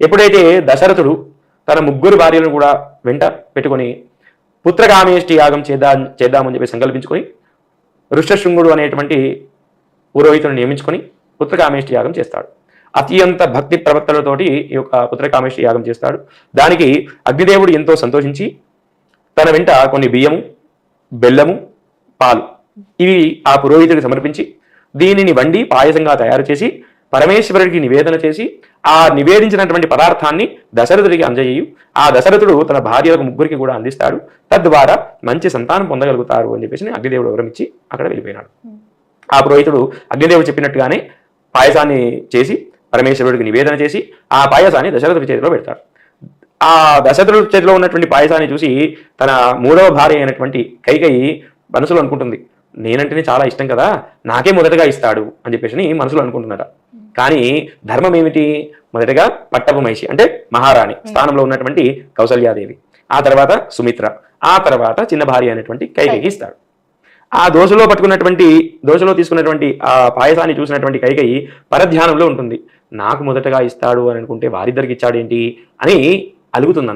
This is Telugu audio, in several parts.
ఎప్పుడైతే దశరథుడు తన ముగ్గురు భార్యలను కూడా వెంట పెట్టుకొని పుత్రకామేష్టి యాగం చేద్దా చేద్దామని చెప్పి సంకల్పించుకొని ఋషశృంగుడు అనేటువంటి పురోహితుని నియమించుకొని పుత్రకామేష్టి యాగం చేస్తాడు. అత్యంత భక్తి ప్రవర్తనతోటి ఈ యొక్క పుత్రకామేష్టి యాగం చేస్తాడు. దానికి అగ్నిదేవుడు ఎంతో సంతోషించి తన వెంట కొన్ని బియ్యము బెల్లము పాలు ఇవి ఆ పురోహితుడికి సమర్పించి దీనిని వండి పాయసంగా తయారు చేసి పరమేశ్వరుడికి నివేదన చేసి ఆ నివేదించినటువంటి పదార్థాన్ని దశరథుడికి అందజేయు. ఆ దశరథుడు తన భార్యలకు ముగ్గురికి కూడా అందిస్తాడు. తద్వారా మంచి సంతానం పొందగలుగుతారు అని చెప్పేసి అగ్నిదేవుడు వివరమిచ్చి అక్కడ వెళ్ళిపోయినాడు. ఆ పురోహితుడు అగ్నిదేవుడు చెప్పినట్టుగానే పాయసాన్ని చేసి పరమేశ్వరుడికి నివేదన చేసి ఆ పాయసాన్ని దశరథుడి చేతిలో పెడతాడు. ఆ దశరథుడి చేతిలో ఉన్నటువంటి పాయసాన్ని చూసి తన మూడవ భార్య అయినటువంటి కైకయి మనసులో అనుకుంటుంది నేనంటేనే చాలా ఇష్టం కదా నాకే మొదటగా ఇస్తాడు అని చెప్పేసి మనసులో అనుకుంటున్నాడు కానీ ధర్మం ఏమిటి మొదటగా పట్టపు మహిషి అంటే మహారాణి స్థానంలో ఉన్నటువంటి కౌసల్యాదేవి. ఆ తర్వాత సుమిత్ర ఆ తర్వాత చిన్న భార్య అయినటువంటి కైకయి ఇస్తాడు. ఆ దోశలో పట్టుకున్నటువంటి దోశలో తీసుకున్నటువంటి ఆ పాయసాన్ని చూసినటువంటి కైకయి పరధ్యానంలో ఉంటుంది. నాకు మొదటగా ఇస్తాడు అని అనుకుంటే వారిద్దరికి ఇచ్చాడేంటి అని అలుగుతుంది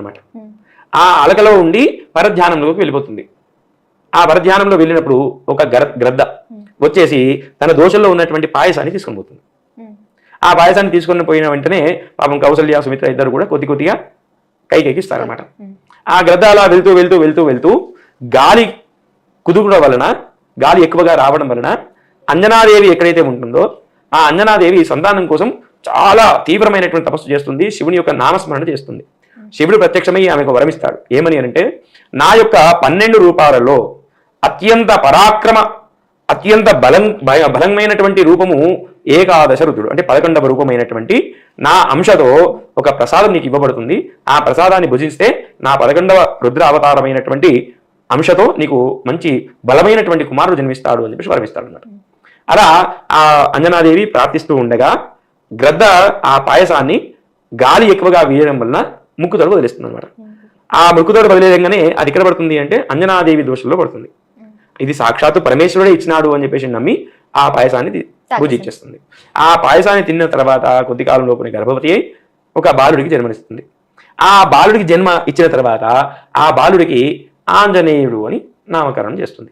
ఆ అలకలో ఉండి పరధ్యానంలోకి వెళ్ళిపోతుంది. ఆ పరధ్యానంలో వెళ్ళినప్పుడు ఒక గర గ్రద్ద వచ్చేసి తన దోశల్లో ఉన్నటువంటి పాయసాన్ని తీసుకొని పోతుంది. ఆ పాయసాన్ని తీసుకొని పోయిన వెంటనే పాపం కౌసల్య సుమిత్ర ఇద్దరు కూడా కొద్ది కొద్దిగా కైకేకి ఇస్తారన్నమాట ఆ గ్రద్ద అలా వెళ్తూ వెళ్తూ వెళ్తూ వెళ్తూ గాలి కుదుకుడం వలన గాలి ఎక్కువగా రావడం వలన అంజనాదేవి ఎక్కడైతే ఉంటుందో ఆ అంజనాదేవి సంతానం కోసం చాలా తీవ్రమైనటువంటి తపస్సు చేస్తుంది. శివుని యొక్క నామస్మరణ చేస్తుంది. శివుడు ప్రత్యక్షమై ఆమెకు వరమిస్తాడు. ఏమని అంటే నా యొక్క పన్నెండు రూపాలలో అత్యంత పరాక్రమ అత్యంత బల- బలమైనటువంటి రూపము ఏకాదశ రుద్రుడు అంటే పదకొండవ రూపమైనటువంటి నా అంశతో ఒక ప్రసాదం నీకు ఇవ్వబడుతుంది. ఆ ప్రసాదాన్ని భుజిస్తే నా పదకొండవ రుద్ర అవతారమైనటువంటి అంశతో నీకు మంచి బలమైనటువంటి కుమారుడు జన్మిస్తాడు అని చెప్పేసి వరమిస్తాడు అన్నమాట అలా ఆ అంజనాదేవి ప్రార్థిస్తూ ఉండగా గ్రద్ద ఆ పాయసాన్ని గాలి ఎక్కువగా వీయడం వలన ముక్కుతడు వదిలేస్తుంది అనమాట ఆ ముక్కుతడు వదిలేయంగానే అది ఎక్కడ పడుతుంది అంటే అంజనాదేవి దోషంలో పడుతుంది. ఇది సాక్షాత్తు పరమేశ్వరుడే ఇచ్చినాడు అని చెప్పేసి నమ్మి ఆ పాయసాన్ని తి- పూజించేస్తుంది. ఆ పాయసాన్ని తిన్న తర్వాత కొద్ది కాలం లోపునే గర్భవతి అయి ఒక బాలుడికి జన్మనిస్తుంది. ఆ బాలుడికి జన్మ ఇచ్చిన తర్వాత ఆ బాలుడికి ఆంజనేయుడు అని నామకరణం చేస్తుంది.